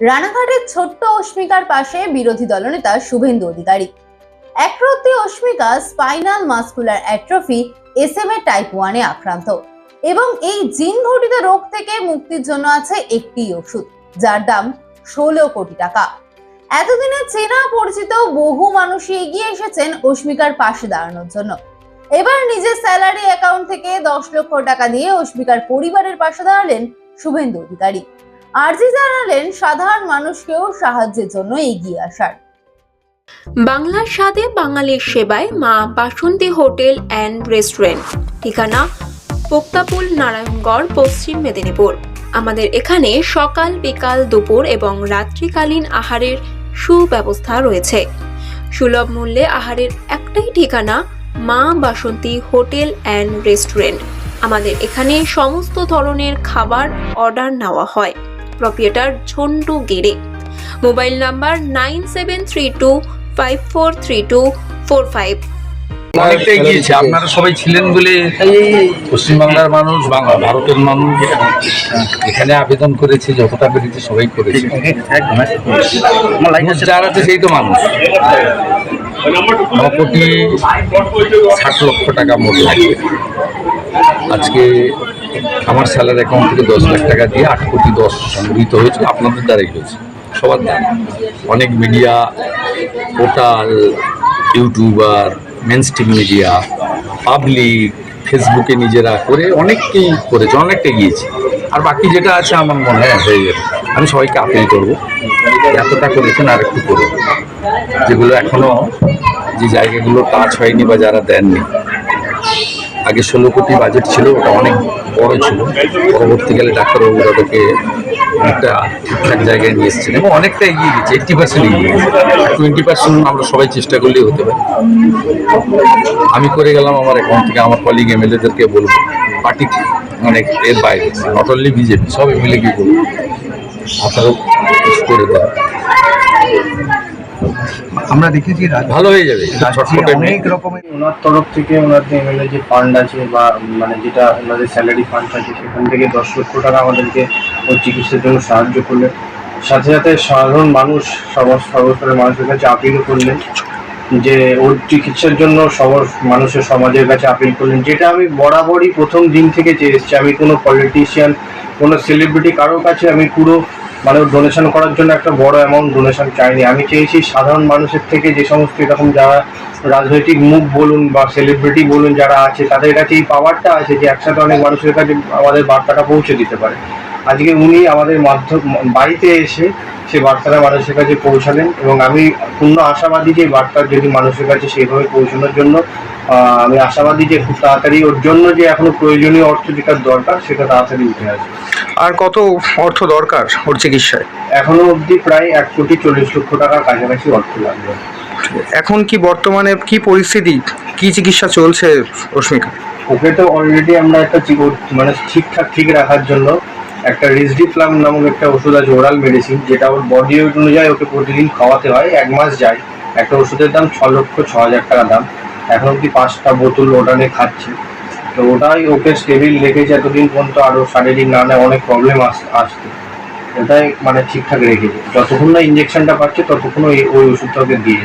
রানাঘাটের ছোট্ট অস্মিকার পাশে বিরোধী দলনেতা Suvendu Adhikari. একরত্তি Asmika spinal muscular atrophy SMA type ওয়ানে আক্রান্ত। এবং এই জিন ঘটিত রোগ থেকে মুক্তির জন্য আছে একটি ওষুধ, যার দাম ষোলো কোটি টাকা। এতদিনে চেনা পরিচিত বহু মানুষই এগিয়ে এসেছেন অস্মিকার পাশে দাঁড়ানোর জন্য। এবার নিজের স্যালারি অ্যাকাউন্ট থেকে দশ লক্ষ টাকা দিয়ে অস্মিকার পরিবারের পাশে দাঁড়ালেন শুভেন্দু অধিকারী। আর্জি জানালেন, সাধারণ মানুষকেও সাহায্যের জন্য এগিয়ে আসার। বাংলার স্বাদে বাঙালির সেবায় মা বাসন্তী হোটেল অ্যান্ড রেস্টুরেন্ট। ঠিকানা পোক্তাপুল নারায়ণগড়, পশ্চিম মেদিনীপুর। আমাদের এখানে সকাল, বিকাল, দুপুর এবং রাত্রিকালীন আহারের সুব্যবস্থা রয়েছে। সুলভ মূল্যে আহারের একটাই ঠিকানা মা বাসন্তী হোটেল অ্যান্ড রেস্টুরেন্ট। আমাদের এখানে সমস্ত ধরনের খাবার অর্ডার নেওয়া হয়। প্রপিয়েটার ঝন্টু গেড়ে mobile number nine seven three two five four three two four five. অনেকটাই গিয়েছে আপনারা সবাই ছিলেন বলে পশ্চিমবাংলার মানুষ বাংলা ভারতের মানুষ এখানে আবেদন করেছে যতটা পেরেছে সবাই করেছে। যার আছে সেই তো মানুষ। ন কোটি ষাট লক্ষ টাকা মোট লাগবে আজকে আমার স্যালারি অ্যাকাউন্ট থেকে দশ লাখ টাকা দিয়ে আট কোটি দশ সংগৃহীত হয়েছে, আপনাদের দ্বারাই হয়েছে। সবার দ্বারা। অনেক media portal YouTuber mainstream media public ফেসবুকে নিজেরা করে অনেককেই করেছে, অনেকটা গিয়েছে আর বাকি যেটা আছে আমার মনে হয়, হয়ে যাবে। আমি সবাইকে আপিল করব, এতটা করেছেন আর একটু করব যেগুলো এখনও যে জায়গাগুলো টাচ হয়নি বা যারা দেননি, আগে ষোলো কোটি বাজেট ছিল, ওটা অনেক বড় ছিল পরবর্তীকালে ডাক্তারবাবুরা ওটাকে অনেকটা ঠিকঠাক জায়গায় নিয়ে এসেছেন এবং অনেকটা এগিয়ে গেছে এইট্টি পার্সেন্ট এগিয়ে গেছে। টোয়েন্টি পার্সেন্ট আমরা সবাই চেষ্টা করলেই হতে পারে। আমি করে গেলাম আমার অ্যাকাউন্ট থেকে, আমার কলিগ এমএলএদেরকে বলব পার্টি মানে এর বাইরে নট অনলি বিজেপি সব এমএলএকে বলব। আপনারাও করে দেন। আমরা দেখেছি ভালো হয়ে যাবে। অনেক রকমের ওনার তরফ থেকে ওনার যে এমএলএ যে ফান্ড আছে বা মানে যেটা ওনাদের স্যালারি ফান্ড আছে সেখান থেকে দশ লক্ষ টাকা আমাদেরকে ওর চিকিৎসার জন্য সাহায্য করলেন। সাথে সাথে সাধারণ মানুষ সবার সর্বস্তরের মানুষের কাছে আপিলও করলেন। যে ওর চিকিৎসার জন্য সব মানুষের সমাজের কাছে আপিল করলেন। যেটা আমি বরাবরই প্রথম দিন থেকে চেয়ে এসেছি আমি কোনো পলিটিশিয়ান কোনো সেলিব্রিটি কারোর কাছে আমি পুরো মানে ডোনেশন করার জন্য একটা বড় অ্যামাউন্ট ডোনেশন চাইনি। আমি চেয়েছি সাধারণ মানুষের থেকে যে সমস্ত এরকম যারা রাজনৈতিক মুখ বলুন বা সেলিব্রিটি বলুন যারা আছে, তাদের কাছে এই পাওয়ারটা আছে যে একসাথে অনেক মানুষের কাছে আমাদের বার্তাটা পৌঁছে দিতে পারে। আজকে উনি আমাদের মাধ্যম বাড়িতে এসে সেই বার্তাটা মানুষের কাছে পৌঁছালেন এবং আমি পূর্ণ আশাবাদী যে বার্তা যদি মানুষের কাছে সেইভাবে পৌঁছানোর জন্য আমি আশাবাদী যে খুব তাড়াতাড়ি ওর জন্য যে এখনও প্রয়োজনীয় অর্থ যেটার দরকার সেটা তাড়াতাড়ি উঠে আসবে। আর কত অর্থ দরকার ওর চিকিৎসায়? এখনও অবধি প্রায় এক কোটি চল্লিশ লক্ষ টাকার কাছাকাছি অর্থ লাগবে। এখন কি বর্তমানে কি পরিস্থিতি? কি চিকিৎসা চলছে রশ্মিকা? ওকে তো অলরেডি আমরা একটা মানে ঠিকঠাক ঠিক রাখার জন্য একটা রিজডিপ্লাম নামক একটা ওষুধ আছে ওরাল মেডিসিন যেটা ওর বডি ওয়েট অনুযায়ী ওকে প্রতিদিন খাওয়াতে হয়, এক মাস যায়। একটা ওষুধের দাম ছ লক্ষ ছ হাজার টাকা দাম। এখন অব্দি পাঁচটা বোতল ওটা নিয়ে খাচ্ছে। তো ওটাই ওকে স্টেবিল রেখেছে, এতদিন পর্যন্ত আরও শারীরিক নানা অনেক প্রবলেম আস আসতো ওটাই মানে ঠিকঠাক রেখেছে। যতক্ষণ না ইঞ্জেকশনটা পাচ্ছে, ততক্ষণ ওই ওই ওষুধটা ওকে দিয়ে